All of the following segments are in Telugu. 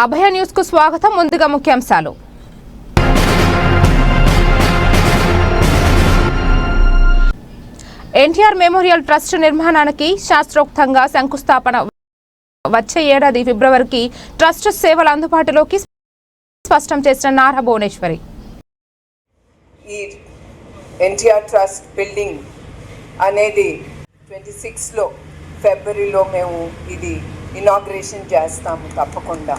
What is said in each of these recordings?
అభయ న్యూస్కు స్వాగతం ముందుగా ముఖ్యాంశాలు. ఎన్టీఆర్ మెమోరియల్ ట్రస్ట్ నిర్మాణానికి శాస్త్రోక్తంగా శంకుస్థాపన. వచ్చే ఏడాది ఫిబ్రవరికి ట్రస్ట్ సేవలు అందుబాటులోకి స్పష్టం చేసిన నారా భువనేశ్వరి. ఈ ఎన్టీఆర్ ట్రస్ట్ బిల్డింగ్ అనేది ట్వంటీ సిక్స్లో ఫిబ్రవరిలో మేము ఇది ఇనాగ్రేషన్ చేస్తాము తప్పకుండా.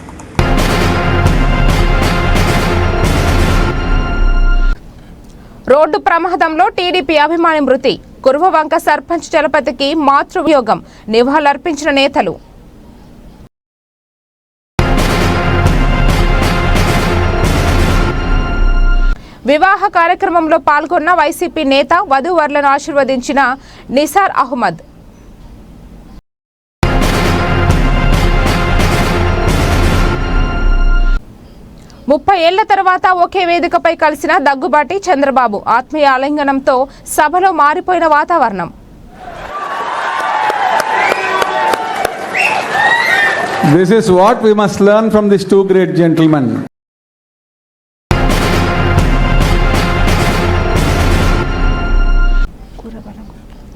రోడ్డు ప్రమాదంలో టీడీపీ అభిమాని మృతి. కురువవంక సర్పంచ్ చలపతికి మాతృవియోగం. నివాళులర్పించిన నేతలు. వివాహ కార్యక్రమంలో పాల్గొన్న వైసీపీ నేత వధూవరులను ఆశీర్వదించిన నిసార్ అహ్మద్. ముప్పై ఏళ్ళ తర్వాత ఒకే వేదికపై కలిసిన దగ్గుబాటి చంద్రబాబు ఆత్మీయ ఆలింగనంతో సభలో మారిపోయిన వాతావరణం This is what we must learn from these two great gentlemen.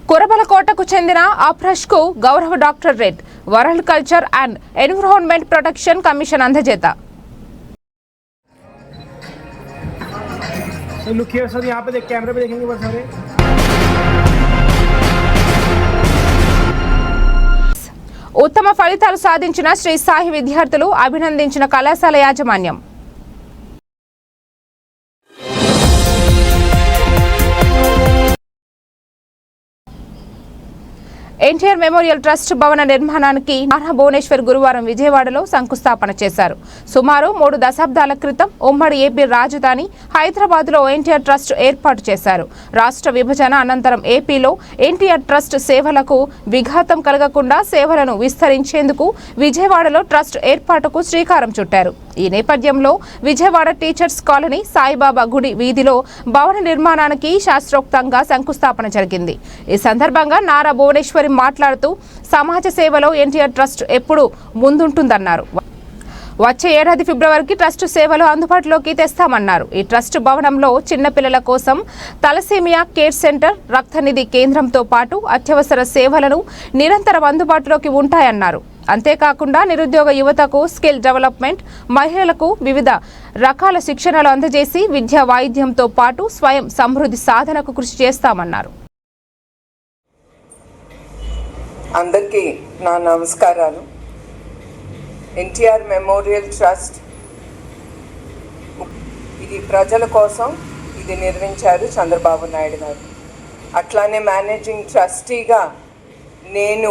కురబలకోటకు చెందిన అప్రష్కు గౌరవ doctorate world culture and environment protection commission అందజేత sir look here sir यहाँ पे देख कैमरे पे देखेंगे बस सारे ఉత్తమ ఫలితాలు సాధించిన శ్రీ సాయి విద్యార్థులు అభినందించిన కళాశాల యాజమాన్యం ఎన్టీఆర్ మెమోరియల్ ట్రస్ట్ భవన నిర్మాణానికి నారా భువనేశ్వర్ గురువారం విజయవాడలో శంకుస్థాపన చేశారు. సుమారు మూడు దశాబ్దాల క్రితం ఉమ్మడి ఏపీ రాజధాని హైదరాబాద్లో ఎన్టీఆర్ ట్రస్ట్ ఏర్పాటు చేశారు. రాష్ట్ర విభజన అనంతరం ఏపీలో ఎన్టీఆర్ ట్రస్ట్ సేవలకు విఘాతం కలగకుండా సేవలను విస్తరించేందుకు విజయవాడలో ట్రస్ట్ ఏర్పాటుకు శ్రీకారం చుట్టారు. ఈ నేపథ్యంలో విజయవాడ టీచర్స్ కాలనీ సాయిబాబా గుడి వీధిలో భవన నిర్మాణానికి శాస్త్రోక్తంగా శంకుస్థాపన జరిగింది. ఈ సందర్భంగా నారా భువనేశ్వరి మాట్లాడుతూ సమాజ సేవలో ఎన్టీఆర్ ట్రస్ట్ ఎప్పుడు ముందుంటుందన్నారు. వచ్చే ఏడాది ఫిబ్రవరికి ట్రస్ట్ సేవలు అందుబాటులోకి తెస్తామన్నారు. ఈ ట్రస్ట్ భవనంలో చిన్నపిల్లల కోసం తలసేమియా కేర్ సెంటర్ రక్తనిధి కేంద్రంతో పాటు అత్యవసర సేవలను నిరంతరం అందుబాటులోకి ఉంటాయన్నారు. అంతేకాకుండా నిరుద్యోగ యువతకు స్కిల్ డెవలప్మెంట్ మహిళలకు వివిధ రకాల శిక్షణలు అందజేసి విద్యా వాయిద్యంతో పాటు స్వయం సమృద్ధి సాధనకు కృషి చేస్తామన్నారు. అందరికీ నా నమస్కారాలు. ఎన్టీఆర్ మెమోరియల్ ట్రస్ట్ ఇది ప్రజల కోసం ఇది నిర్మించారు చంద్రబాబు నాయుడు గారు. అట్లానే మేనేజింగ్ ట్రస్టీగా నేను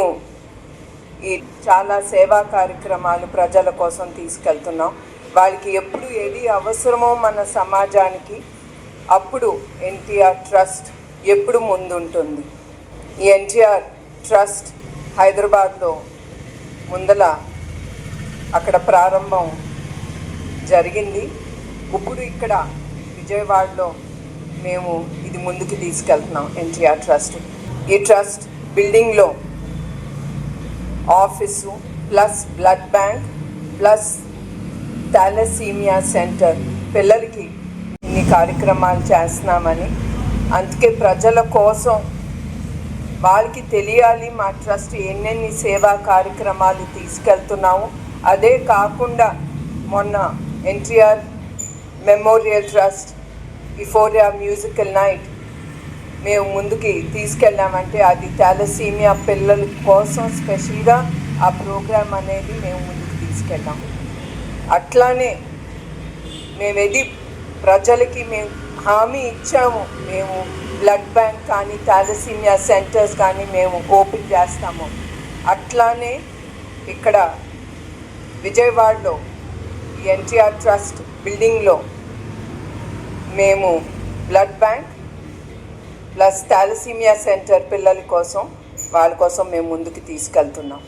ఈ చాలా సేవా కార్యక్రమాలు ప్రజల కోసం తీసుకెళ్తున్నాం. వాళ్ళకి ఎప్పుడు ఏది అవసరమో మన సమాజానికి అప్పుడు ఎన్టీఆర్ ట్రస్ట్ ఎప్పుడు ముందుంటుంది. ఈ ఎన్టీఆర్ ట్రస్ట్ హైదరాబాద్లో ముందల అక్కడ ప్రారంభం జరిగింది. ఇప్పుడు ఇక్కడ విజయవాడలో మేము ఇది ముందుకు తీసుకెళ్తున్నాం ఎన్టీఆర్ ట్రస్ట్ ఈ ట్రస్ట్ బిల్డింగ్లో office plus blood bank plus thalassemia centre. పిల్లలకి ఇన్ని కార్యక్రమాలు చేస్తున్నామని. అందుకే ప్రజల కోసం వాళ్ళకి తెలియాలి మా ట్రస్ట్ ఎన్నెన్ని సేవా కార్యక్రమాలు తీసుకెళ్తున్నాము. అదే కాకుండా మొన్న NTR memorial trust euphoria musical night మేము ముందుకి తీసుకెళ్ళామంటే అది థాలసీమియా పిల్లల కోసం స్పెషల్గా ఆ ప్రోగ్రాం అనేది మేము ముందుకు తీసుకెళ్ళాం. అట్లానే మేము ఎది ప్రజలకి మేము హామీ ఇచ్చాము. మేము బ్లడ్ బ్యాంక్ కానీ థాలసీమియా సెంటర్స్ కానీ మేము ఓపెన్ చేస్తాము. అట్లానే ఇక్కడ విజయవాడలో ఈ ఎన్టీఆర్ ట్రస్ట్ బిల్డింగ్లో మేము blood bank plus thalassemia centre పిల్లల కోసం వాళ్ళ కోసం మేము ముందుకు తీసుకెళ్తున్నాం.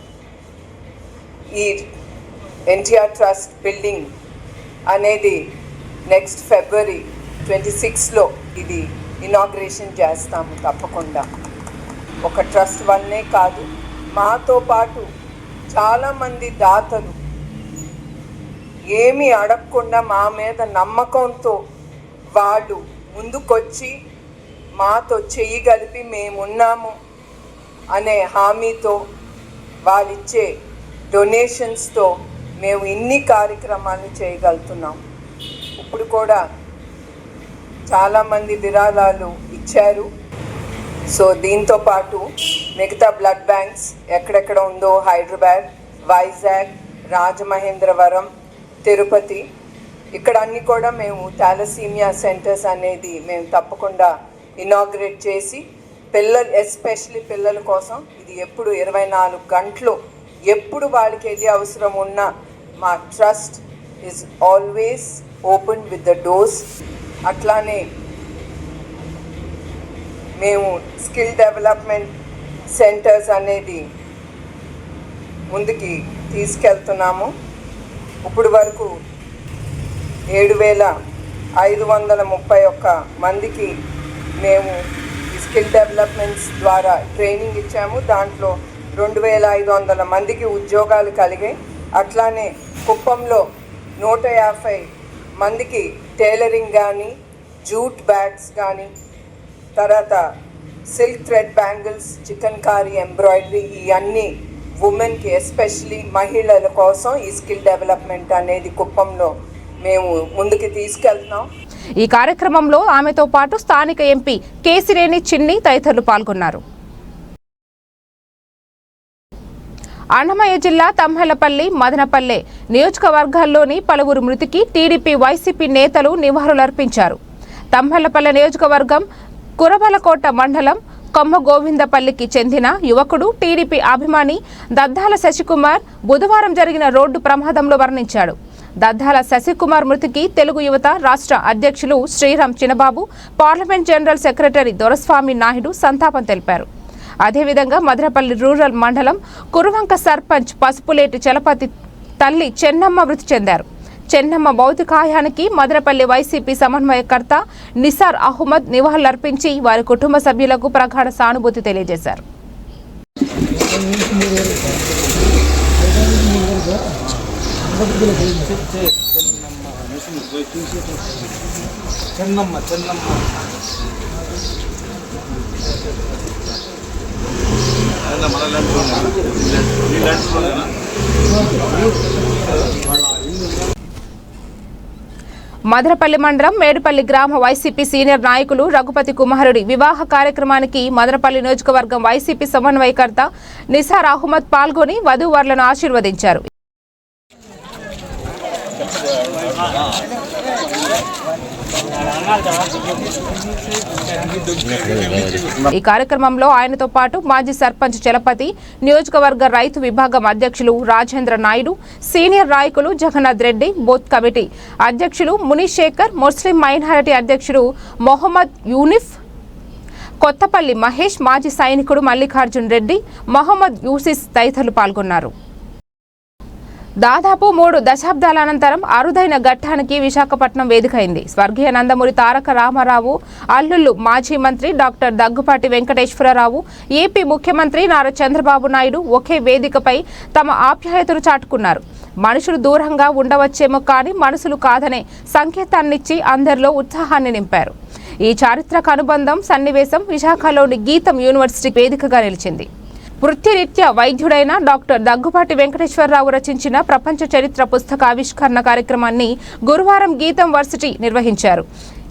ఈ ఎన్టీఆర్ ట్రస్ట్ బిల్డింగ్ అనేది నెక్స్ట్ ఫిబ్రవరి ట్వంటీ సిక్స్లో ఇది ఇనాగ్రేషన్ చేస్తాము తప్పకుండా. ఒక ట్రస్ట్ వల్లనే కాదు మాతో పాటు చాలామంది దాతలు ఏమీ అడగకుండా మా మీద నమ్మకంతో వాళ్ళు ముందుకొచ్చి మాతో చెయ్యి కలిపి మేమున్నాము అనే హామీతో వాళ్ళిచ్చే డొనేషన్స్తో మేము ఇన్ని కార్యక్రమాలు చేయగలుగుతున్నాం. ఇప్పుడు కూడా చాలామంది విరాళాలు ఇచ్చారు. సో దీంతో పాటు మిగతా బ్లడ్ బ్యాంక్స్ ఎక్కడెక్కడ ఉందో హైదరాబాద్ వైజాగ్ రాజమహేంద్రవరం తిరుపతి. ఇక్కడ అన్ని కూడా మేము థాలసీమియా సెంటర్స్ అనేది మేము తప్పకుండా ఇనాగ్రేట్ చేసి పిల్లలు ఎస్పెషలీ పిల్లల కోసం ఇది ఎప్పుడు ఇరవై నాలుగు గంటలు ఎప్పుడు వాళ్ళకి ఏది అవసరం ఉన్నా మా trust is always open with the doors అట్లానే మేము స్కిల్ డెవలప్మెంట్ సెంటర్స్ అనేది ముందుకి తీసుకెళ్తున్నాము. ఇప్పుడు వరకు ఏడు వేల ఐదు వందల ముప్పై ఒక్క మందికి మేము స్కిల్ డెవలప్మెంట్స్ ద్వారా ట్రైనింగ్ ఇచ్చాము. దాంట్లో రెండు వేల ఐదు వందల మందికి ఉద్యోగాలు కలిగాయి. అట్లానే కుప్పంలో నూట యాభై మందికి టైలరింగ్ కానీ జూట్ బ్యాగ్స్ కానీ తర్వాత silk thread bangles chikankari embroidery ఇవన్నీ ఉమెన్కి ఎస్పెషలీ మహిళల కోసం ఈ స్కిల్ డెవలప్మెంట్ అనేది కుప్పంలో మేము ముందుకు తీసుకెళ్తున్నాం. ఈ కార్యక్రమంలో ఆమెతో పాటు స్థానిక ఎంపీ కేసిరేని చిన్ని తదితరులు పాల్గొన్నారు. అన్నమయ్య జిల్లా తమ్మెలపల్లి మదనపల్లె నియోజకవర్గాల్లోని పలువురు మృతికి టీడీపీ వైసీపీ నేతలు నివాళులర్పించారు. తమ్మెలపల్లె నియోజకవర్గం కురబలకోట మండలం కొమ్మ గోవిందపల్లికి చెందిన యువకుడు టీడీపీ అభిమాని దద్దాల శశికుమార్ బుధవారం జరిగిన రోడ్డు ప్రమాదంలో మరణించాడు. దద్దాల శశికుమార్ మృతికి తెలుగు యువత రాష్ట్ర అధ్యక్షులు Sriram Chinababu parliament general secretary Doraswamy Naidu సంతాపం తెలిపారు. అదేవిధంగా మదనపల్లి రూరల్ మండలం కురువంక సర్పంచ్ పసుపులేటి చలపతి తల్లి చెన్నమ్మ మృతి చెందారు. చెన్నమ్మ భౌతికాయానికి మదనపల్లి వైసీపీ సమన్వయకర్త నిసార్ అహ్మద్ నివాళులర్పించి వారి కుటుంబ సభ్యులకు ప్రగాఢ సానుభూతి తెలియజేశారు. చెన్నమ్మ చెన్నమ్మ. మదనపల్లి మండలం మేడుపల్లి గ్రామ వైసీపీ సీనియర్ నాయకులు రఘుపతి కుమారుడి వివాహ కార్యక్రమానికి మదనపల్లి నియోజకవర్గం వైసీపీ సమన్వయకర్త నిసార్ అహ్మద్ పాల్గొని వధూవరులను ఆశీర్వదించారు. ఈ కార్యక్రమంలో ఆయనతో పాటు మాజీ సర్పంచ్ చలపతి నియోజకవర్గ రైతు విభాగం అధ్యక్షులు రాజేంద్ర నాయుడు సీనియర్ నాయకులు జగన్నాథ్ రెడ్డి బోత్ కమిటీ అధ్యక్షులు మునిశేఖర్ ముస్లిం మైనారిటీ అధ్యక్షుడు మొహమ్మద్ యూనిఫ్ కొత్తపల్లి మహేష్ మాజీ సైనికుడు మల్లికార్జున్ రెడ్డి మొహమ్మద్ యూసిస్ తదితరులు పాల్గొన్నారు. దాదాపు మూడు దశాబ్దాల అనంతరం అరుదైన ఘట్టానికి విశాఖపట్నం వేదికైంది. స్వర్గీయ నందమూరి తారక రామారావు అల్లుళ్ళు మాజీ మంత్రి డాక్టర్ దగ్గుపాటి వెంకటేశ్వరరావు ఏపీ ముఖ్యమంత్రి నారా చంద్రబాబు నాయుడు ఒకే వేదికపై తమ ఆప్యాయతను చాటుకున్నారు. మనుషులు దూరంగా ఉండవచ్చేమో కానీ మనసులు కాదనే సంకేతాన్నిచ్చి అందరిలో ఉత్సాహాన్ని నింపారు. ఈ చారిత్రక అనుబంధం సన్నివేశం విశాఖలోని గీతం యూనివర్సిటీ వేదికగా నిలిచింది. వృత్తిరీత్యా వైద్యుడైన డాక్టర్ దగ్గుపాటి వెంకటేశ్వరరావు రచించిన ప్రపంచ చరిత్ర పుస్తక ఆవిష్కరణ కార్యక్రమాన్ని గురువారం గీతం వర్సిటీ నిర్వహించారు.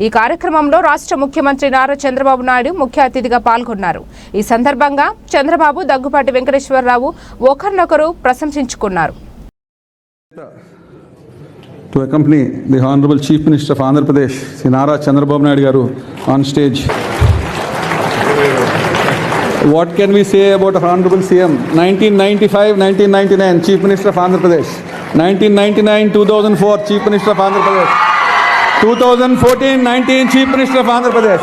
ఈ కార్యక్రమంలో రాష్ట్ర ముఖ్యమంత్రి నారా చంద్రబాబు నాయుడు ముఖ్య అతిథిగా పాల్గొన్నారు. ఈ సందర్భంగా చంద్రబాబు దగ్గుపాటి వెంకటేశ్వరరావు ఒకరినొకరు ప్రశంసించుకున్నారు. To accompany the Honorable Chief Minister of Andhra Pradesh, Sri Chandrababu Naidu garu, on stage. What can we say about Honorable CM? 1995, 1999, Chief Minister of Andhra Pradesh. 1999, 2004, Chief Minister of Andhra Pradesh. 2014, 19, Chief Minister of Andhra Pradesh.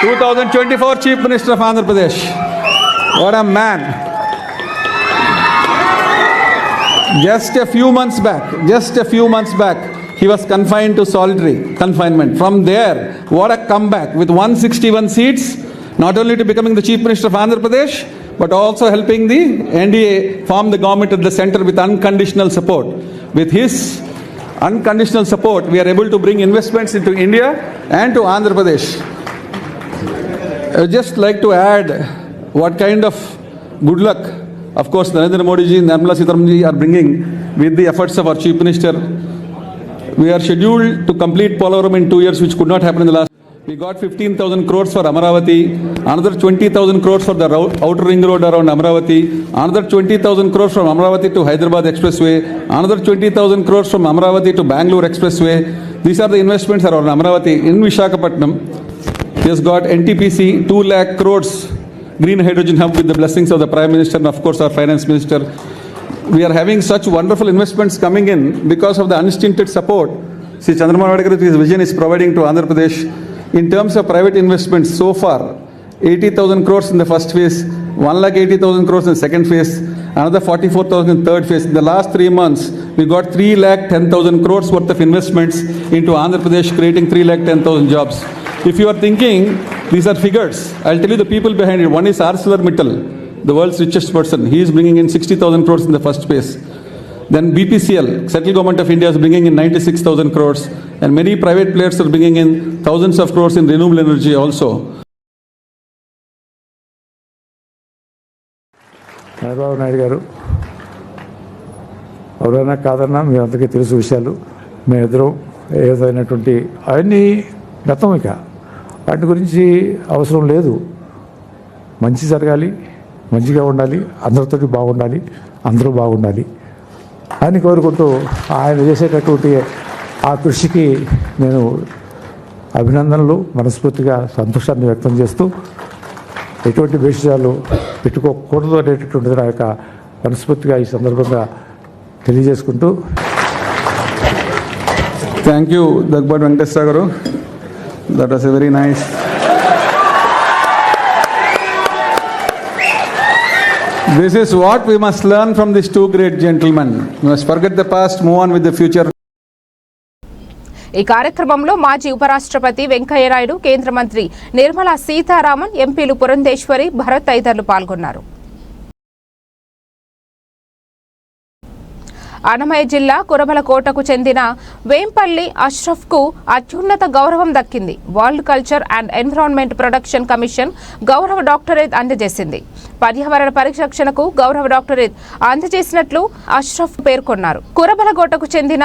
2024, Chief Minister of Andhra Pradesh. What a man. Just a few months back, just a few months back, he was confined to solitary confinement. From there, what a comeback with 161 seats, not only to becoming the Chief Minister of Andhra Pradesh, but also helping the NDA form the government at the center with unconditional support. With his unconditional support, we are able to bring investments into India and to Andhra Pradesh. I would just like to add what kind of good luck, of course, Narendra Modi ji, and Nirmala Sitharaman ji are bringing with the efforts of our Chief Minister. We are scheduled to complete Polavaram in two years, which could not happen in the last. We got 15,000 crores for Amaravati, another 20,000 crores for the outer ring road around Amaravati, another 20,000 crores from Amaravati to Hyderabad Expressway, another 20,000 crores from Amaravati to Bangalore Expressway. These are the investments around Amaravati in Vishakhapatnam. He has got NTPC 2 lakh crores green hydrogen hub with the blessings of the Prime Minister and of course our Finance Minister. We are having such wonderful investments coming in because of the unstinted support Sri Chandramohan his vision is providing to Andhra Pradesh. In terms of private investments so far, 80,000 crores in the first phase, 1 lakh 80,000 crores in the second phase, another 44,000 in third phase. In the last three months, we got 3 lakh 10,000 crores worth of investments into Andhra Pradesh, creating 3 lakh 10,000 jobs. If you are thinking these are figures, I'll tell you the people behind it. One is ArcelorMittal, the world's richest person. He is bringing in 60,000 crores in the first phase. Then BPCL, Central Government of India is bringing in 96,000 crores, and many private players are bringing in thousands of crores in renewable energy also. Chandrababu Naidu garu ఎవరైనా కాదన్నా మీ అందరికీ తెలుసు విషయాలు. మేమిద్దరం ఏదైనటువంటి అవన్నీ గతం ఇక. వాటి గురించి అవసరం లేదు. మంచి జరగాలి మంచిగా ఉండాలి అందరితోటి బాగుండాలి అందరూ బాగుండాలి అని కోరుకుంటూ ఆయన చేసేటటువంటి ఆ కృషికి నేను అభినందనలు మనస్ఫూర్తిగా సంతోషాన్ని వ్యక్తం చేస్తూ ఎటువంటి విషయాలు పెట్టుకోకూడదు అనేటటువంటిది నా యొక్క మనస్ఫూర్తిగా ఈ సందర్భంగా తెలియజేసుకుంటూ. Thank you Daggubati Venkateswara garu that was very nice this is what we must learn from this two great gentlemen you must the past move on with the future ఈ కార్యక్రమంలో మాజీ ఉపరాష్ట్రపతి వెంకయ్యనాయుడు కేంద్ర మంత్రి నిర్మలా సీతారామన్ ఎంపీలు పురంధేశ్వరి భరత్ తదితరులు పాల్గొన్నారు. అన్నమయ్య జిల్లా కురబలకోటకు చెందిన వేంపల్లి అష్రఫ్కు అత్యున్నత గౌరవం దక్కింది. World culture and environment production commission గౌరవ డాక్టరేట్ అందజేసింది. పర్యావరణ పరిరక్షణకు గౌరవ డాక్టరేట్ అందజేసినట్లు అష్రఫ్ పేర్కొన్నారు. కురబలకోటకు చెందిన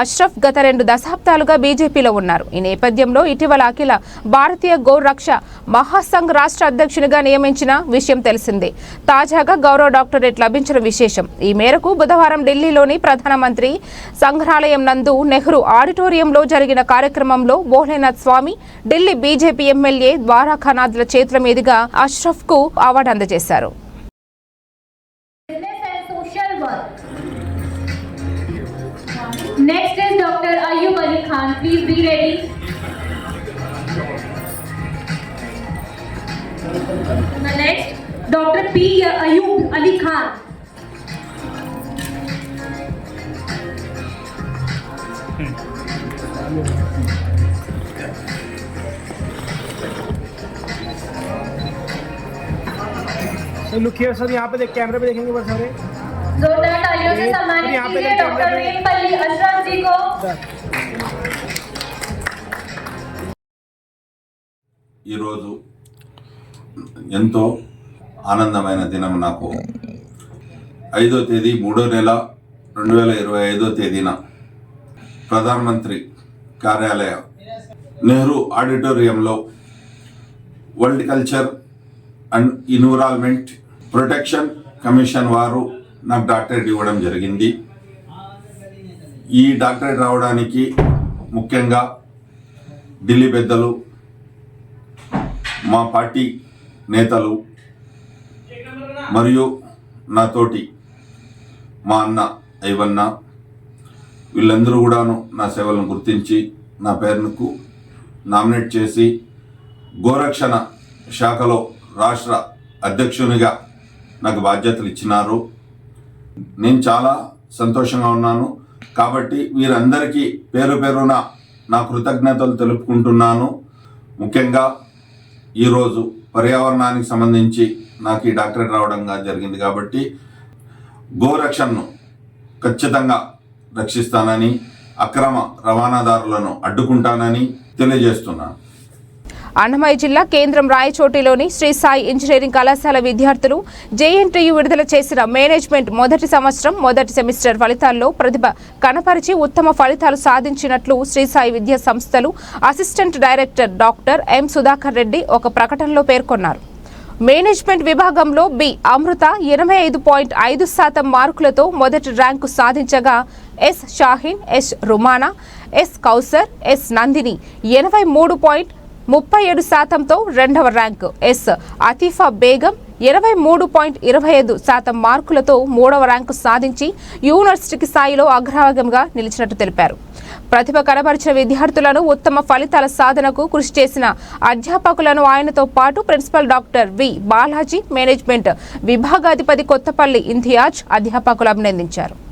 అష్రఫ్ గత రెండు దశాబ్దాలుగా బీజేపీలో ఉన్నారు. ఈ నేపథ్యంలో ఇటీవల అఖిల భారతీయ గోరక్ష మహాసంఘ్ రాష్ట్ర అధ్యక్షునిగా నియమించిన విషయం తెలిసిందే. తాజాగా గౌరవ డాక్టరేట్ లభించిన విశేషం. ఈ మేరకు బుధవారం ఢిల్లీలోని ప్రధానమంత్రి సంగ్రహాలయం నందు నెహ్రూ ఆడిటోరియంలో జరిగిన కార్యక్రమంలో భోలేనాథ్ స్వామి ఢిల్లీ బీజేపీ ఎమ్మెల్యే ద్వారాఖానాథ్ల చేతుల మీదుగా అష్రఫ్కు అవార్డు అందజేశారు. Work. Next is Dr. Ayub Ali Khan. Please be ready. The next, Dr. P. Ayub Ali Khan. Sir look here sir यहाँ पे देख कैमरे पे देखेंगे बस सारे जोरदार तालियों से सम्मानित यहाँ पे कीजिए देखते हैं, डॉक्टर यहाँ पे। वेमपल्ली अशरफ जी को ఈరోజు ఎంతో ఆనందమైన దినం నాకు ఐదో తేదీ మూడో నెల రెండు వేల ఇరవై ఐదో తేదీన ప్రధానమంత్రి కార్యాలయ నెహ్రూ ఆడిటోరియంలో world culture and environment protection commission వారు నాకు డాక్టరేట్ ఇవ్వడం జరిగింది. ఈ డాక్టరేట్ రావడానికి ముఖ్యంగా ఢిల్లీ పెద్దలు మా పార్టీ నేతలు మరియు నాతోటి మా అన్న ఐవన్న వీళ్ళందరూ కూడాను నా సేవలను గుర్తించి నా పేరుకు నామినేట్ చేసి గోరక్షణ శాఖలో రాష్ట్ర అధ్యక్షునిగా నాకు బాధ్యతలు ఇచ్చినారు. నేను చాలా సంతోషంగా ఉన్నాను. కాబట్టి వీరందరికీ పేరు పేరున నా కృతజ్ఞతలు తెలుపుకుంటున్నాను. ముఖ్యంగా ఈరోజు పర్యావరణానికి సంబంధించి నాకు ఈ డాక్టరేట్ రావడంగా జరిగింది కాబట్టి గోరక్షణను ఖచ్చితంగా రక్షిస్తానని అక్రమ రవాణాదారులను అడ్డుకుంటానని తెలియజేస్తున్నాను. అన్నమయ్య జిల్లా కేంద్రం రాయచోటిలోని శ్రీ సాయి ఇంజనీరింగ్ కళాశాల విద్యార్థులు జేఎన్టీయు విడుదల చేసిన మేనేజ్మెంట్ మొదటి సంవత్సరం మొదటి సెమిస్టర్ ఫలితాల్లో ప్రతిభ కనపరిచి ఉత్తమ ఫలితాలు సాధించినట్లు శ్రీ సాయి విద్యా సంస్థలు assistant director doctor M Sudhakar Reddy ఒక ప్రకటనలో పేర్కొన్నారు. మేనేజ్మెంట్ విభాగంలో బి అమృత ఎనభై ఐదు పాయింట్ ఐదు శాతం మార్కులతో మొదటి ర్యాంకు సాధించగా S Shaheen S Rumana S Kausar S Nandini ఎనభై మూడు పాయింట్ ముప్పై ఏడు శాతంతో రెండవ ర్యాంకు. ఎస్. అతీఫా బేగం ఇరవై మూడు పాయింట్ ఇరవై ఐదు శాతం మార్కులతో మూడవ ర్యాంకు సాధించి యూనివర్సిటీకి స్థాయిలో అగ్రభాగంగా నిలిచినట్టు తెలిపారు. ప్రతిభ కనబరిచిన విద్యార్థులను ఉత్తమ ఫలితాల సాధనకు కృషి చేసిన అధ్యాపకులను ఆయనతో పాటు principal doctor V. Balaji management విభాగాధిపతి Kothapalli Imtiaz అధ్యాపకులు అభినందించారు.